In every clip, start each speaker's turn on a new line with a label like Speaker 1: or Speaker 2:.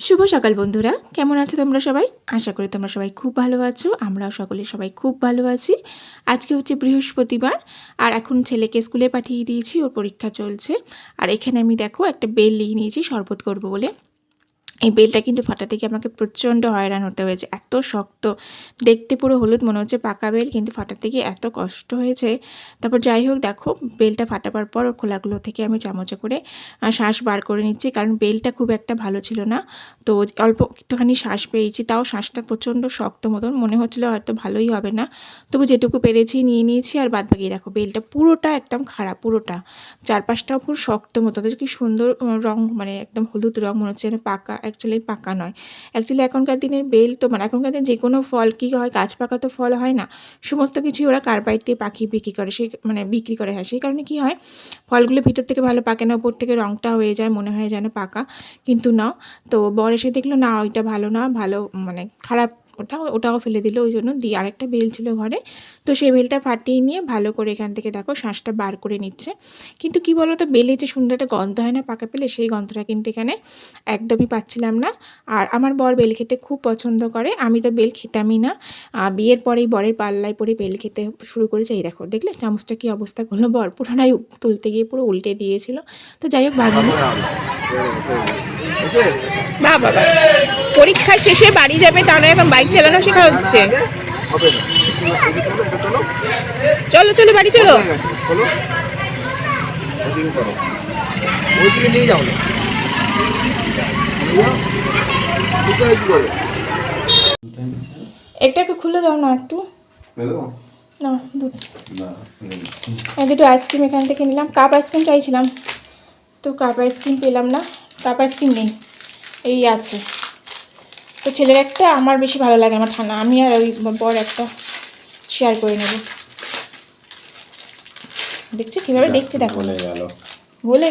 Speaker 1: শুভ সকাল বন্ধুরা। কেমন আছো তোমরা সবাই? আশা করি তোমরা সবাই খুব ভালো আছো। আমরাও সকলে সবাই খুব ভালো আছি। আজকে হচ্ছে বৃহস্পতিবার, আর এখন ছেলেকে স্কুলে পাঠিয়ে দিয়েছি, ওর পরীক্ষা চলছে। আর এখানে আমি দেখো একটা বেল লিখে নিয়েছি, শরবত করব বলে। এই বেলটা কিন্তু ফাটা থেকে আমাকে প্রচণ্ড হয়রান হতে হয়েছে, এত শক্ত। দেখতে পুরো হলুদ, মনে হচ্ছে পাকা বেল, কিন্তু ফাটা থেকে এত কষ্ট হয়েছে। তারপর যাই হোক, দেখো, বেলটা ফাটাবার পর খোলাগুলো থেকে আমি চামচে করে শ্বাস বার করে নিচ্ছি, কারণ বেলটা খুব একটা ভালো ছিল না। তো অল্প একটুখানি শ্বাস পেয়েছি, তাও শ্বাসটা প্রচণ্ড শক্ত মতন, মনে হচ্ছিল হয়তো ভালোই হবে না। তবু যেটুকু পেরেছি নিয়ে নিয়েছি, আর বাদ বাকি দেখো, বেলটা পুরোটা একদম খারাপ পুরোটা। চারপাশটাও পুরো শক্ত মতো কি সুন্দর রং মানে একদম হলুদ রং, মনে হচ্ছে পাকা অ্যাকচুয়ালি পাকা নয়। অ্যাকচুয়ালি এখনকার দিনের বেল তো মানে এখনকার দিনে যে কোনো ফল কী হয়, গাছ পাকা তো ফল হয় না। সমস্ত কিছুই ওরা কার্বাইড দিয়ে পাখি বিক্রি করে সেই মানে বিক্রি করে, হয়। সেই কারণে কী হয়, ফলগুলো ভিতর থেকে ভালো পাকে না ওপর থেকে রঙটা হয়ে যায়, মনে হয় যেন পাকা, কিন্তু না। তো বর এসে দেখল, না, ওইটা ভালো না, ভালো মানে খারাপ ওটা, ওটাও ফেলে দিল। ওই জন্য দিয়ে আরেকটা বেল ছিল ঘরে। তো সেই বেলটা ফাটিয়ে নিয়ে ভালো করে এখান থেকে দেখো শ্বাসটা বার করে নিচ্ছে। কিন্তু কি বলো তো বেলে যে সুন্দর একটা গন্ধ হয় না পাকা পেলে, সেই গন্ধটা কিন্তু এখানে একদমই পাচ্ছিলাম না। আর আমার বর বেল খেতে খুব পছন্দ করে। আমি তো বেল খেতামই না। বিয়ের পরেই বরের পাল্লায় পরে বেল খেতে শুরু করেছে। এই দেখো, দেখলে চামচটা কি অবস্থা করল? বর পুরোটাই তুলতে গিয়ে পুরো উল্টে দিয়েছিল। তো যাই হোক ভাগিনি বা বাবা। পরীক্ষা শেষে বাড়ি যাবে তা নয় এখন বাইক চালানো শেখা হচ্ছে।
Speaker 2: চলো, চলো।
Speaker 1: বাড়ি চলো।
Speaker 2: ওইদিকে নিয়ে যাও?
Speaker 1: এটাকে খুলে দাও না একটু। না দুধ দুটো আইসক্রিম এখান থেকে নিলাম। কাপ আইসক্রিম চাইছিলাম। তো কাপ আইসক্রিম পেলাম না। কাপ আইসক্রিম নেই। এই আছে। তো ছেলের একটা আমার বেশি ভালো লাগে আমার ঠান্ডা। আমি আর ওই বর একটা শেয়ার করে নেব। দেখছ কীভাবে দেখছে দেখো।
Speaker 3: বলে গেল।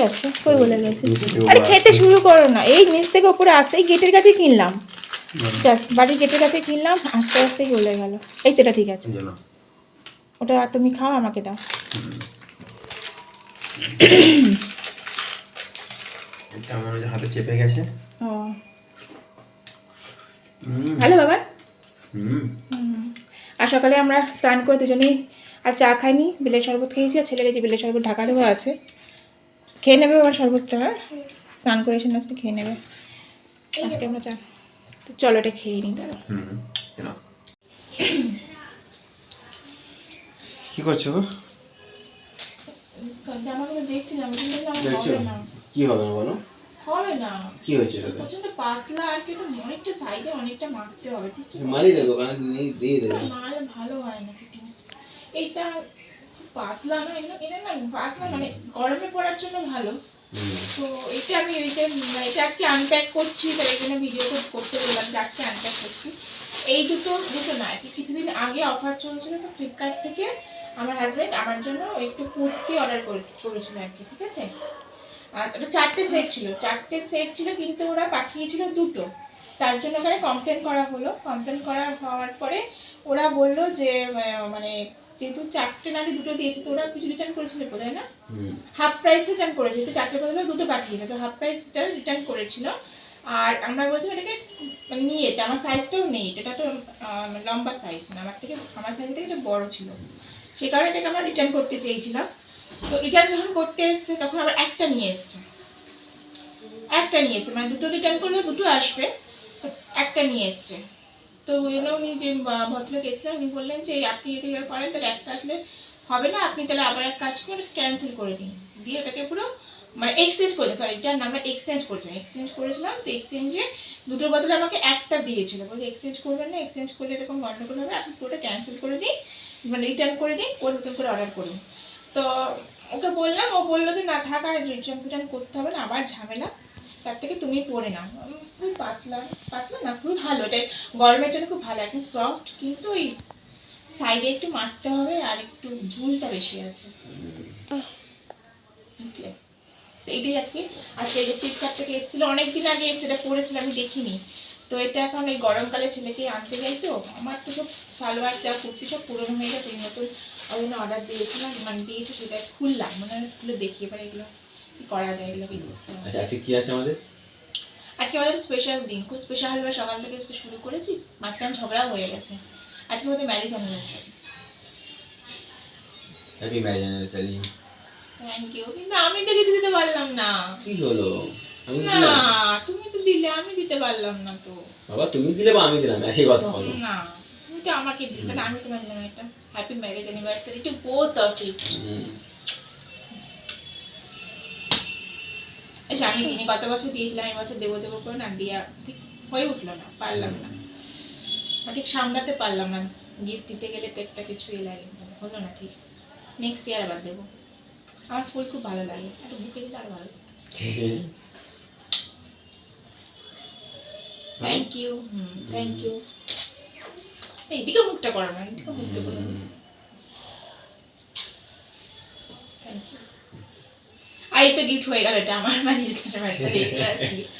Speaker 1: গেছে কই গলে গেছে? আরে খেতে শুরু করো না। এই নিচ থেকে উপরে আসতে এই গেটের কাছে কিনলাম। জাস্ট বাড়ির গেটের কাছে কিনলাম আস্তে আস্তে গলে গেল। এই তো এটা ঠিক আছে। ওটা তুমি খাও আমাকে দাও।
Speaker 3: এটা আমার ওই হাতে চেপে গেছে।
Speaker 1: ও। ভালো বাবা?
Speaker 3: হুম।
Speaker 1: হুম। আর সকালে আমরা স্নান করে দুজনেই আর চা খাইনি বেলের শরবত খেয়েছি আর ছেলের যে বেলের শরবত ঢাকা দেওয়া আছে খেয়ে নেবে আমার শরবতটা হ্যাঁ? স্নান করে এসে না খেয়ে নেবে। আজকে আমরা চা তো চলো এটা খেয়ে নিই দাঁড়া
Speaker 3: কি করছ
Speaker 1: জামাগুলো দেখছিলাম
Speaker 3: দেখছ? কি হবে না বলো?
Speaker 1: হবে না।
Speaker 3: কি হয়েছে এটাতে?
Speaker 1: প্রচণ্ড পাতলা আর কি অনেকটা সাইডে অনেকটা মারতে হবে ঠিক আছে?
Speaker 3: মারি দে দোকানে নিয়ে দিয়ে দেবে
Speaker 1: নাহলে ভালো হয় না ফিটিংস এইটা পাতলা না এটা এটা না পাতলা মানে গরমে পড়ার জন্য ভালো। তো এটা আমি মানে এটা আজকে আনপ্যাক করছি তাই এখানে ভিডিও করতে বললাম যে আজকে আনপ্যাক করছি। এই দুটো দুটো না কি কিছুদিন আগে অফার চলছিল তো ফ্লিপকার্ট থেকে আমার হাজব্যান্ড আমার জন্য একটু কুর্তি অর্ডার করেছিল আর কি ঠিক আছে? আর ওটা চারটে সেট ছিল। চারটে সেট ছিল কিন্তু ওরা পাঠিয়েছিল দুটো। তার জন্য ওখানে কমপ্লেন করা হলো। কমপ্লেন করা হওয়ার পরে ওরা বলল যে মানে যেহেতু চারটে নালে দুটো দিয়েছে তো ওরা কিছু রিটার্ন করেছিল বোধহয় না? হাফ প্রাইস রিটার্ন করেছে তো চারটে বদলে দুটো পাঠিয়েছে তো হাফ প্রাইস রিটার্ন রিটার্ন করেছিল। আর আমরা বলছি এটাকে মানে নিয়ে যেতে। আমার সাইজটাও নেই। এটা তো লম্বা সাইজ মানে আমার থেকে আমার সাইজ থেকে এটা বড় ছিল। সে কারণে এটাকে আমরা রিটার্ন করতে চেয়েছিলাম। তো রিটার্ন যখন করতে এসছে, তখন আবার একটা নিয়ে এসছে। একটা নিয়ে এসছে মানে দুটো রিটার্ন করলে দুটো আসবে একটা নিয়ে এসছে। তো ওই জন্য উনি যে ভদ্রলোক এসেছিলেন, উনি বললেন যে আপনি যদি করেন, তাহলে একটা আসলে হবে না, আপনি তাহলে আবার এক কাজ করে ক্যান্সেল করে দিন। দিয়ে ওটাকে পুরো মানে এক্সচেঞ্জ করেছে সরি রিটার্ন আমরা এক্সচেঞ্জ করেছিলাম এক্সচেঞ্জ করেছিলাম, তো এক্সচেঞ্জে দুটোর বদলে আমাকে একটা দিয়েছিল। বলে এক্সচেঞ্জ করবেন না এক্সচেঞ্জ করলে এরকম গন্ডগোল হবে, আপনি পুরোটা ক্যান্সেল করে দিন মানে রিটার্ন করে দিন করে নতুন করে অর্ডার করুন। তো ওকে বললাম ও বলল যে না থাক আর রিটার্ন ফিটার্ন করতে হবে না আবার ঝামেলা। তার থেকে তুমি পরে নাও। উম, খুব পাতলা পাতলা না খুবই ভালো। এটা গরমের জন্য খুব ভালো একদম সফট কিন্তু ওই সাইডে একটু মারতে হবে আর একটু ঝুলটা বেশি আছে। বুঝলে? তো এইটাই আজকে আজকে ফ্লিপকার্ট থেকে এসেছিল অনেক দিন আগে এসে এটা পরেছিল আমি দেখিনি। তো এটা এখন এই গরমকালে ছেলেকে আনতে যাই তো আমার তো সব সালোয়ার যা কুর্তি সব পুরনো হয়ে গেছে এই নতুন ওই অর্ডার দিয়েছিলাম মানে দিয়েছে সেটা খুললাম মানে আমি খুলে দেখি এবার এগুলো কি করা যায় এগুলো কি
Speaker 3: আচ্ছা আজকে কি আছে আমাদের?
Speaker 1: আজকে আমাদের স্পেশাল দিন খুব স্পেশাল ভাবে সকাল থেকে একটু শুরু করেছি মাঝখানে ঝগড়া হয়ে গেছে আজকে আমাদের marriage anniversary
Speaker 3: happy marriage anniversary
Speaker 1: thank you কিন্তু আমি তো কিছু দিতে পারলাম না।
Speaker 3: কি হলো? আমি
Speaker 1: না তুমি তো দিলে আমি দিতে পারলাম না তো।
Speaker 3: বাবা তুমি দিলে বা আমি দিলাম একই কথা হলো
Speaker 1: না তুমি তো আমাকে দিলে তাহলে আমি তোমার দিলাম একটা happy marriage anniversary to both of you আচ্ছা আমি দিনে গত বছর দিয়েছিলাম এই বছর দেবো দেবো করে না দিয়া ঠিক হয়ে উঠল না পারলাম না। ঠিক সামলাতে পারলাম না গিফট দিতে গেলে তো একটা কিছুই লাগে হলো না ঠিক। নেক্সট ইয়ার আবার দেবো। আমার ফুল খুব ভালো লাগে একটু বুকে দিতে আরও ভালো থ্যাংক ইউ থ্যাংক ইউ এইদিকে মুখটা করো না এইদিকে মুখটা করো থ্যাংক ইউ আর এই তো গিফট হয়ে গেল এটা আমার মানে অ্যানিভার্সারি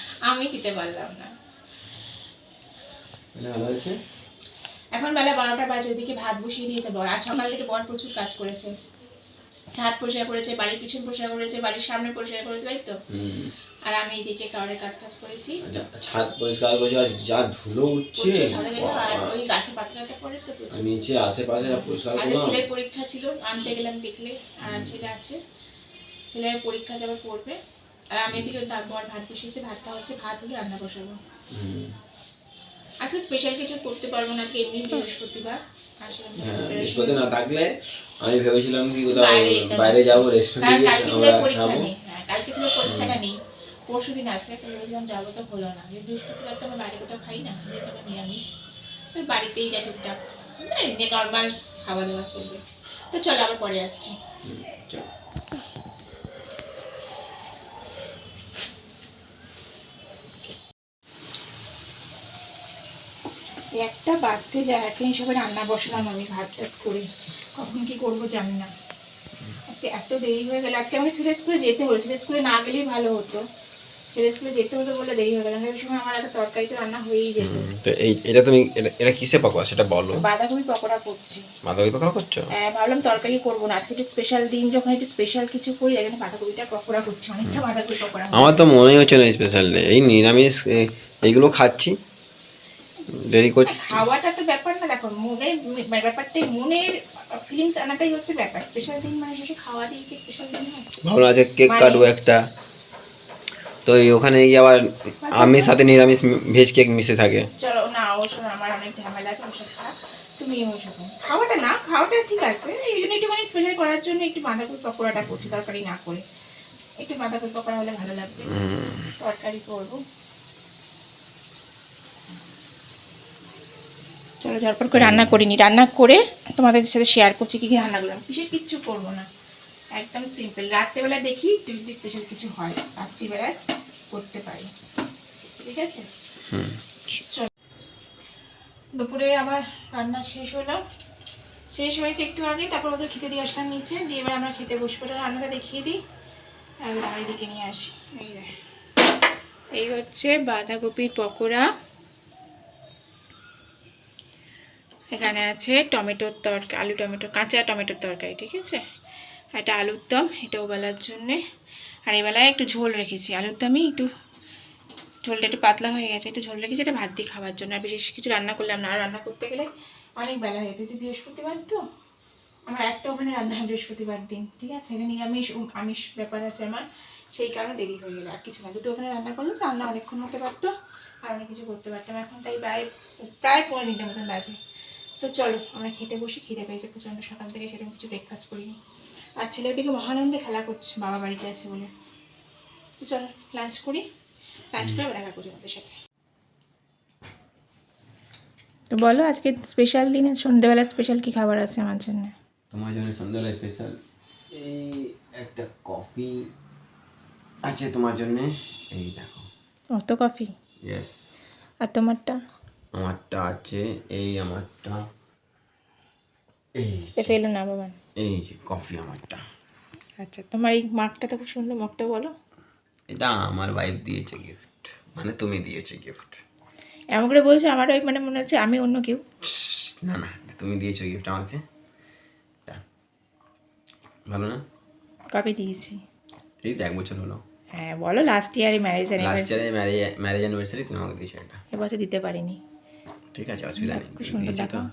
Speaker 1: আমি দিতে পারলাম না।
Speaker 3: মানে
Speaker 1: এখন বেলা বারোটা বাজে ওদিকে ভাত বসিয়ে দিয়েছে বর। আজ সকাল থেকে বর প্রচুর কাজ করেছে। ছাদ পরিষ্কার করেছে বাড়ির পিছন পরিষ্কার করেছে বাড়ির সামনে পরিষ্কার করেছে তাই তো? আর আমি এদিকে কাউরের কাজ টাজ করেছি।
Speaker 3: ছাদ পরিষ্কার করছে আর যা ধুলো উঠছে।
Speaker 1: আর ওই গাছে পাতলাতে পড়ে তো
Speaker 3: নিচে আশেপাশে পরিষ্কার করলাম।
Speaker 1: ছেলের পরীক্ষা ছিল আনতে গেলাম দেখলে আর ছেলে আছে। ছেলের পরীক্ষা যাবে পড়বে। আর আমি এদিকে তারপর ভাত বসিয়েছি ভাত খাওয়া হচ্ছে ভাত হলে রান্না বসাবো।
Speaker 3: হুম।
Speaker 1: আজকে স্পেশাল কিছু করতে পারব না আজকে এমনি বৃহস্পতিবার। সেরকম
Speaker 3: হ্যাঁ না থাকলে আমি ভেবেছিলাম কি কোথাও
Speaker 1: বাইরে।
Speaker 3: যাব রেস্টুরেন্টে
Speaker 1: কালকে ছেলের পরীক্ষা নেই। হ্যাঁ কালকে ছেলের পরীক্ষাটা নেই। পরশু দিন আছে তো ভেবেছিলাম যাব তো হলো না। যে বৃহস্পতিবার তো আমরা বাইরে কোথাও খাই না যেহেতু আমরা নিরামিষ। তো বাড়িতেই যা টুকটাক এমনি নর্মাল খাওয়া দাওয়া চলবে। তো চলো আবার পরে আসছি।
Speaker 3: চল।
Speaker 1: একটা বাজতে যায় এখন সবাই রান্না বসলাম আমি ভাত টাত করে। কখন কি করব জানি না। আজকে এত দেরি হয়ে গেল। আজকে আমাকে ছেলে স্কুলে যেতে হলো। ছেলে স্কুলে না গেলেই ভালো হতো। ছেলে স্কুলে যেতে হতো বলে দেরি হয়ে গেল। ওই সময় আমার একটা তরকারি তো রান্না হয়েই যেত।
Speaker 3: তো এই এটা তুমি এটা- কিসে পাকোয়া সেটা বলো।
Speaker 1: বাঁধাকপি পকোড়া করছি।
Speaker 3: বাঁধাকপি পাকোড়া করছ?
Speaker 1: হ্যাঁ, ভাবলাম তরকারি করব না। আজকে একটু স্পেশাল দিন যখন একটু স্পেশাল কিছু করি এখানে বাঁধাকপিটা পকোড়া করছি। অনেকটা বাঁধাকপি পকোড়া।
Speaker 3: আমার তো মনেই হচ্ছে না স্পেশাল এই নিরামিষ এইগুলো খাচ্ছি। দেরি করছি
Speaker 1: খাওয়াটা তো ব্যাপার না দেখো মনের মানে ব্যাপারটাই মনের ফিলিংস আনাটাই হচ্ছে ব্যাপার। স্পেশাল দিন মানে শেষে খাওয়া দিয়ে কি স্পেশাল দিন
Speaker 3: ভাবলাম আজকে কেক
Speaker 1: মানে-
Speaker 3: কাটবো একটা। তো ওখানে গিয়ে আবার আমিষ সাথে নিরামিষ ভেজ কেক মিশে থাকে।
Speaker 1: চলো না ওসব আমার অনেক ঝামেলা আছে ওসব তুমি ওসব খাওয়াটা না খাওয়াটা ঠিক আছে এই জন্য একটুখানি স্পেশাল করার জন্য একটু বাঁধাকপি পকোড়াটা করছি তরকারি না করে। একটু বাঁধাকপি পকোড়া হলে ভালো লাগবে। তরকারি করব। চলো ঝটপট করে রান্না করিনি। রান্না করে তোমাদের সাথে শেয়ার করছি কি কি রান্না করলাম বিশেষ কিচ্ছু করব না। একদম সিম্পল রাত্রেবেলা দেখি যদি স্পেশাল কিছু হয়। রাত্রিবেলায় করতে পারি। ঠিক আছে? চলো। দুপুরে আবার রান্না শেষ হলো। শেষ হয়েছে একটু আগে তারপর ওদের খেতে দিয়ে আসলাম নিচে। দিয়ে এবার আমরা খেতে বসবো। রান্নাটা দেখিয়ে দিই। আর দিকে নিয়ে আসি। এই। এই হচ্ছে বাঁধাকপির পকোড়া। এখানে আছে টমেটোর তরকারি আলু টমেটো, কাঁচা টমেটোর তরকারি, ঠিক আছে? এটা আলুর দম এটাও বেলার জন্যে। আর এই বেলায় একটু ঝোল রেখেছি। আলুর দমই একটু ঝোলটা একটু পাতলা হয়ে গেছে। একটু ঝোল রেখেছি, এটা ভাত দিয়ে খাওয়ার জন্য। আর বিশেষ কিছু রান্না করলাম না। আর রান্না করতে গেলে অনেক বেলা হয়ে যেত। বৃহস্পতিবার তো, আমার একটা ওখানে রান্না হয় বৃহস্পতিবার দিন, ঠিক আছে? এটা নিরামিষ আমিষ ব্যাপার আছে আমার। সেই কারণে দেরি হয়ে গেলো। আর কিছু না, দুটো ওখানে রান্না করলে তো রান্না অনেকক্ষণ হতে পারতো, আর অনেক কিছু করতে পারতাম। এখন তাই প্রায় প্রায় পনেরো দিনটার মতন বাজে। তো চলো আমরা খেতে বসি খিদে পেয়েছে প্রচণ্ড সকাল থেকে সেরকম কিছু ব্রেকফাস্ট করিনি। আর ছেলে ওদিকে মহানন্দে খেলা করছে বাবা বাড়িতে আছে বলে। তো চলো লাঞ্চ করি। লাঞ্চ করে আবার দেখা করি আমাদের সাথে। তো বলো আজকে স্পেশাল দিনে সন্ধ্যেবেলা স্পেশাল কি খাবার আছে আমার জন্য?
Speaker 3: তোমার জন্য সন্ধ্যাবেলা স্পেশাল এই একটা কফি আছে তোমার জন্য। এই দেখো।
Speaker 1: অত কফি
Speaker 3: ইয়েস
Speaker 1: আর তোমারটা?
Speaker 3: আমারটা আছে এই আমারটা এই
Speaker 1: এ ফেলো না বাবা।
Speaker 3: এই যে কফি আমারটা।
Speaker 1: আচ্ছা তোমার এই মার্কটা তো খুব সুন্দর মগটা বলো।
Speaker 3: এটা আমার ওয়াইফ দিয়েছে গিফট মানে তুমি দিয়েছ গিফট
Speaker 1: এমন করে বলছো আমার ওই মানে মনে হচ্ছে আমি অন্য কেউ।
Speaker 3: না না তুমি দিয়েছ গিফট আমাকে। এটা। ভালো না?
Speaker 1: কবে দিয়েছি?
Speaker 3: এই তো এক বছর হলো।
Speaker 1: হ্যাঁ বলো লাস্ট ইয়ারে ম্যারেজ অ্যানিভার্সারি লাস্ট
Speaker 3: ইয়ারে ম্যারেজ ম্যারেজ অ্যানিভার্সারি তুমি আমাকে দিয়েছ এটা।
Speaker 1: এবছর দিতে পারিনি।
Speaker 3: ঠিক আছে অসুবিধা নেই।
Speaker 1: খুব
Speaker 3: তো।
Speaker 1: দেখাও।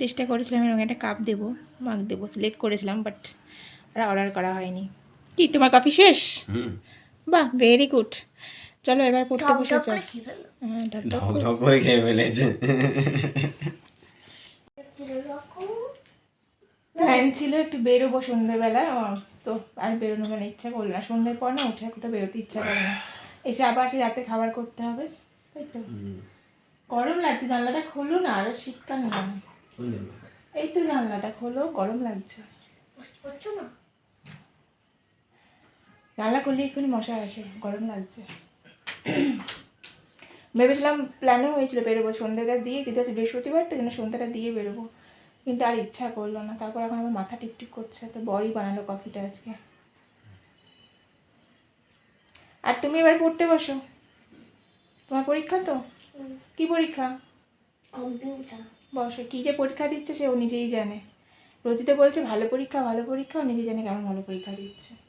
Speaker 1: চেষ্টা করেছিলাম এরকম একটা কাপ দেবো মাগ দেবো সিলেক্ট করেছিলাম বাট আর অর্ডার করা হয়নি। কি তোমার কফি শেষ?
Speaker 3: হুম।
Speaker 1: বাহ ভেরি গুড চলো এবার পড়তে বসে হ্যাঁ ঢক করে।
Speaker 3: খেয়ে ফেলেছে।
Speaker 1: প্ল্যান ছিল একটু বেরোবো সন্ধ্যেবেলা তো আর বেরোনো মানে ইচ্ছা করল না। সন্ধ্যের পর না উঠে কোথাও বেরোতে ইচ্ছা করে না। এসে আবার রাতে খাবার করতে হবে তাই তো? গরম লাগছে জানলাটা খোলো না আর শীতকাল না? এই তো জানলাটা খোলো গরম লাগছে।
Speaker 4: না?
Speaker 1: জানলা খুললে এক্ষুনি মশা আসে গরম লাগছে। ভেবেছিলাম প্ল্যানও হয়েছিল বেরোবো সন্ধ্যাটা দিয়ে যেটা হচ্ছে বৃহস্পতিবার তো জন্য সন্ধ্যাটা দিয়ে বেরোবো। কিন্তু আর ইচ্ছা করল না। তারপর এখন আমার মাথা টিকটিক করছে তো বড়ই বানালো কফিটা আজকে। আর তুমি এবার পড়তে বসো। তোমার পরীক্ষা তো? কি পরীক্ষা?
Speaker 4: কম্পিউটার।
Speaker 1: বসো কী যে পরীক্ষা দিচ্ছে সে ও নিজেই জানে। রোজিতে বলছে ভালো পরীক্ষা ভালো পরীক্ষা ও নিজে জানে কেমন ভালো পরীক্ষা দিচ্ছে।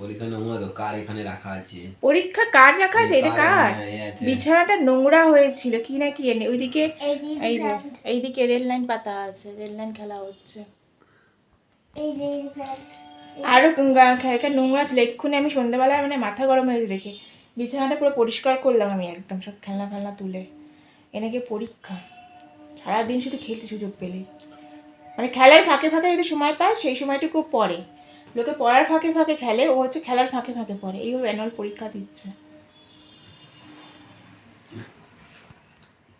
Speaker 3: পরীক্ষা তো কার এখানে রাখা আছে?
Speaker 1: পরীক্ষা কার রাখা আছে? এটা কার
Speaker 3: হ্যাঁ, এই আছে।
Speaker 1: বিছানাটা নোংরা হয়েছিল কি না কি এনে ওইদিকে
Speaker 4: এই যে
Speaker 1: এইদিকে রেল লাইন পাতা আছে রেল লাইন খেলা হচ্ছে। আরও এখানে নোংরা ছিল এক্ষুনি আমি সন্ধ্যেবেলায় মানে মাথা গরম হয়েছে দেখে। বিছানাটা পুরো পরিষ্কার করলাম আমি একদম সব খেলনা ফেলনা তুলে। এনেকে পরীক্ষা। সারাদিন শুধু খেলতে সুযোগ পেলে। মানে খেলার ফাঁকে ফাঁকে যদি সময় পায় সেই সময়টুকু পড়ে লোকে পড়ার ফাঁকে ফাঁকে খেলে ও হচ্ছে খেলার ফাঁকে ফাঁকে পড়ে। এই অ্যানুয়াল পরীক্ষা দিচ্ছে।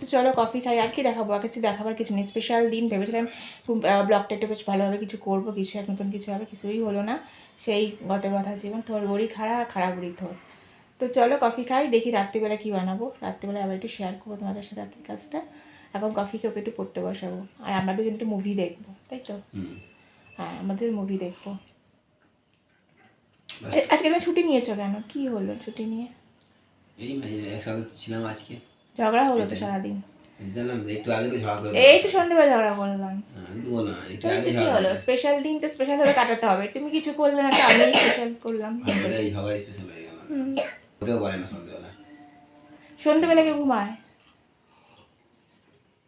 Speaker 1: তো চলো কফি খাই আর কি দেখাবো? আর কিছু দেখাবার কিছু নেই। স্পেশাল দিন ভেবেছিলাম ব্লগটা একটু বেশ ভালোভাবে কিছু করব কিছু এক নতুন কিছু হবে কিছুই হলো না। সেই গত কথা জীবন। তোর বড়ি খাড়া আর খারাপ বড়ি থোর তো চলো কফি খাই দেখি রাত্রিবেলা কী বানাবো। রাত্রিবেলা আবার একটু শেয়ার করব তোমাদের সাথে রাত্রির কাজটা। এখন কফিকে ওকে একটু পড়তে বসাবো। আর আমরা দুজন একটু মুভি দেখব তাই তো? হ্যাঁ আমাদের মুভি দেখব। আজকে তুমি ছুটি নিয়েছো কেন? কি হলো ছুটি নিয়ে?
Speaker 3: এই মানে একসাথে ছিলাম আজকে।
Speaker 1: ঝগড়া হলো তো সারাদিন। এই তো সন্ধ্যেবেলা ঝগড়া করলাম।
Speaker 3: হ্যাঁ,
Speaker 1: কি হলো? স্পেশাল দিন তো স্পেশাল ভাবে কাটাতে হবে। তুমি কিছু করলে না তো আমি স্পেশাল করলাম।
Speaker 3: হয়ে সন্ধ্যেবেলা
Speaker 1: কেউ ঘুমায়?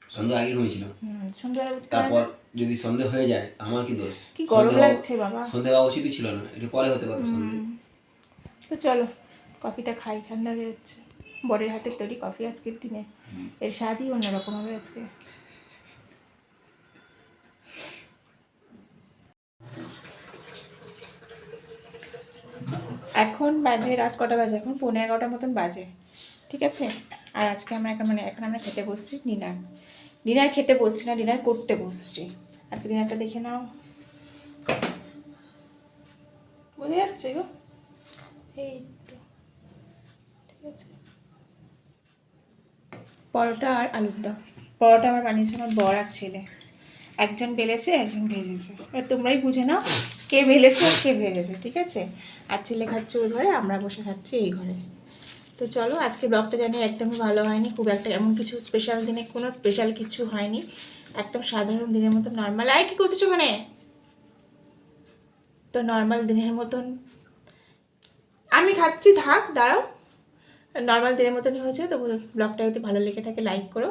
Speaker 3: সন্ধ্যে আগে ঘুমিয়েছিল তারপর? যদি সন্ধে হয়ে যায় আমার কি দোষ?
Speaker 1: কি গরম লাগছে বাবা।
Speaker 3: সন্দেহ হওয়া উচিতই ছিল না একটু পরে হতে পারতো সন্ধে।
Speaker 1: হুম। তো চলো কফিটা খাই ঠান্ডা হয়ে যাচ্ছে। বরের হাতের তৈরি কফি আজকের দিনে। এর স্বাদই অন্যরকম হবে আজকে। এখন বাজে রাত কটা বাজে? এখন পনেরো এগারোটার মতন বাজে। ঠিক আছে? আর আজকে আমরা এখন মানে এখন আমরা খেতে বসছি ডিনার। ডিনার খেতে বসছি না ডিনার করতে বসছি। আজকে ডিনারটা দেখে নাও। বোঝা যাচ্ছে গো? এই তো, ঠিক আছে। পরোটা আর আলুর দম। পরোটা আমার বানিয়েছে আমার বর আর ছেলে। একজন বেলেছে, একজন ভেজেছে। এবার তোমরাই বুঝে নাও কে বেলেছে আর কে ভেজেছে, ঠিক আছে? আর ছেলে খাচ্ছে ওই ঘরে, আমরা বসে খাচ্ছি এই ঘরে। তো চলো আজকে ব্লগটা জানি একদমই ভালো হয়নি, খুব একটা এমন কিছু স্পেশাল দিনে কোনো স্পেশাল কিছু হয়নি। একদম সাধারণ দিনের মতো নর্মাল আয় কি করতেছো ওখানে? তো নর্মাল দিনের মতন। আমি খাচ্ছি থাক দাঁড়াও। নর্মাল দিনের মতনই হয়েছে তো ব্লগটা যদি ভালো লেগে থাকে লাইক করো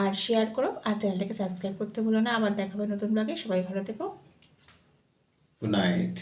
Speaker 1: আর শেয়ার করো আর চ্যানেলটাকে সাবস্ক্রাইব করতে ভুলো না। আবার দেখাবে নতুন ব্লগে সবাই ভালো থেকো।
Speaker 3: Good night